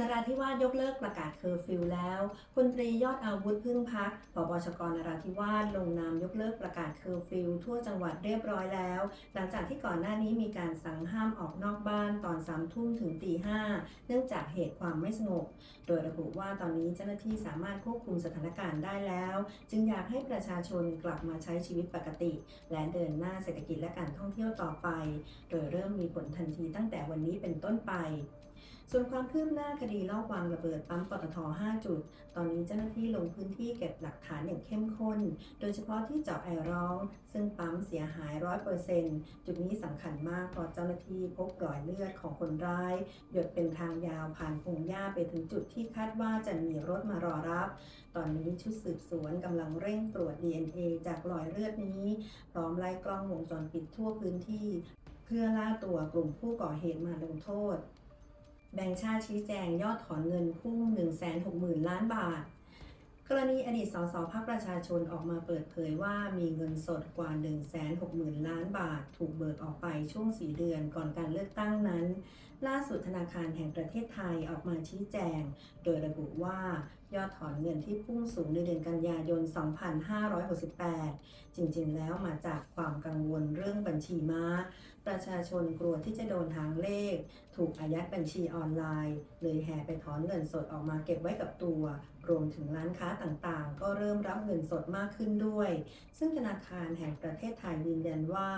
นราธิวาสยกเลิกประกาศเคอร์ฟิวแล้วพลตรียอดอาวุธพึ่งพักผบชกนราธิวาสลงนามยกเลิกประกาศเคอร์ฟิวทั่วจังหวัดเรียบร้อยแล้ว หลังจากที่ก่อนหน้านี้มีการสั่งห้ามออกนอกบ้านตอนสามทุ่มถึงตีห้าเนื่องจากเหตุความไม่สงบ โดยระบุว่าตอนนี้เจ้าหน้าที่สามารถควบคุมสถานการณ์ได้แล้ว จึงอยากให้ประชาชนกลับมาใช้ชีวิตปกติ และเดินหน้าเศรษฐกิจและการท่องเที่ยวต่อไป โดยเริ่มมีผลทันทีตั้งแต่วันนี้เป็นต้นไป ส่วนความคืบหน้าคดีลอบวางระเบิดปั๊มปตท 5 จุด ตอนนี้เจ้าหน้าที่ลงพื้นที่เก็บหลักฐานอย่างเข้มข้น โดยเฉพาะที่เจาะไอร้อง ซึ่งปั๊มเสียหาย 100%จุดนี้สำคัญมากเพราะเจ้าหน้าที่พบรอยเลือดของคนร้าย หยดเป็นทางยาวผ่านพงหญ้าไปถึงจุดที่คาดว่าจะมีรถมารอรับ ตอนนี้ชุดสืบสวนกำลังเร่งตรวจ DNA จากรอยเลือดนี้ พร้อมไล่กล้องวงจรปิดทั่วพื้นที่ เพื่อล่าตัวกลุ่มผู้ก่อเหตุมาลงโทษ แบงค์ชาติชี้แจงยอดถอนเงินพุ่ง 160,000 ล้านบาท กรณีอดีตสสภาคประชาชนออกมาเปิดเผยว่ามีเงินสดกว่า 160,000 ล้านบาท ถูกเบิกออกไปช่วง 4 เดือนก่อนการเลือกตั้งนั้น ล่าสุดธนาคารแห่งประเทศไทยออกมาชี้แจง โดยระบุว่ายอดถอนเงินที่พุ่งสูงในเดือนกันยายน 2568 จริงๆ แล้วมาจากความกังวลเรื่องบัญชีม้าประชาชนกลัวที่จะโดนทางเลข ถูกอายัดบัญชีออนไลน์ เลยแห่ไปถอนเงินสดออกมาเก็บไว้กับตัว รวมถึงร้านค้าต่างๆ ก็เริ่มรับเงินสดมากขึ้นด้วย ซึ่งธนาคารแห่งประเทศไทยยืนยันว่า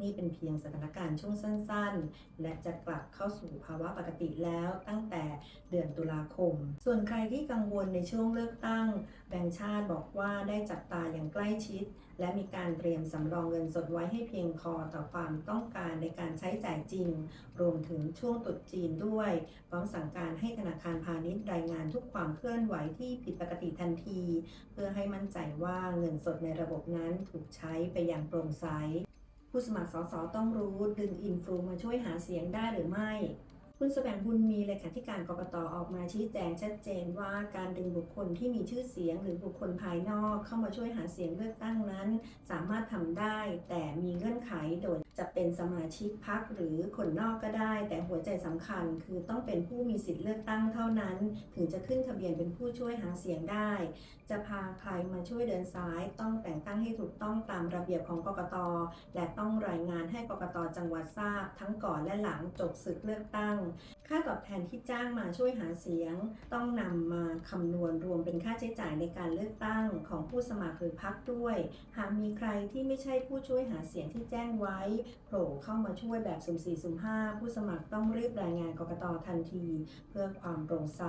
นี่เป็นเพียงสถานการณ์ช่วงสั้น ๆ และจะกลับเข้าสู่ภาวะปกติแล้วตั้งแต่เดือนตุลาคม ส่วนใครที่กังวลในช่วงเลือกตั้ง แบงก์ชาติบอกว่าได้จับตาอย่างใกล้ชิด และมีการเตรียมสำรองเงินสดไว้ให้เพียงพอต่อความต้องการในการใช้จ่ายจริง รวมถึงช่วงตรุษจีนด้วยพร้อมสั่งการให้ธนาคารพาณิชย์รายงานทุกความเคลื่อนไหวที่ผิดปกติทันที เพื่อให้มั่นใจว่าเงินสดในระบบนั้นถูกใช้ไปอย่างโปร่งใสผู้สมัครสสต้องรู้ดึงอินฟลูมาช่วยหาเสียงได้หรือไม่ คุณแสวงบุญมีเลขาธิการกรกตออกมาชี้แจงชัดเจนว่าการดึงบุคคลที่มีชื่อเสียงหรือบุคคลภายนอกเข้ามาช่วยหาเสียงเลือกตั้งนั้น สามารถทำได้ แต่มีเงื่อนไขโดยจะเป็นสมาชิกพักหรือคนนอกก็ได้ แต่หัวใจสำคัญคือต้องเป็นผู้มีสิทธิ์เลือกตั้งเท่านั้น ถึงจะขึ้นทะเบียนเป็นผู้ช่วยหาเสียงได้ จะพาใครมาช่วยเดินสาย ต้องแต่งตั้งให้ถูกต้องตามระเบียบของกกตและต้องรายงานให้กกตจังหวัดทราบ ทั้งก่อนและหลังจบศึกเลือกตั้งค่าตอบแทนที่จ้างมาช่วยหาเสียง ต้องนำมาคำนวณรวมเป็นค่าใช้จ่ายในการเลือกตั้งของผู้สมัครหรือพักด้วย หากมีใครที่ไม่ใช่ผู้ช่วยหาเสียงที่แจ้งไว้โผล่เข้ามาช่วยแบบสุ่มสี่สุ่มห้าผู้สมัครต้องรีบรายงานกกตทันที เพื่อความโปร่งใส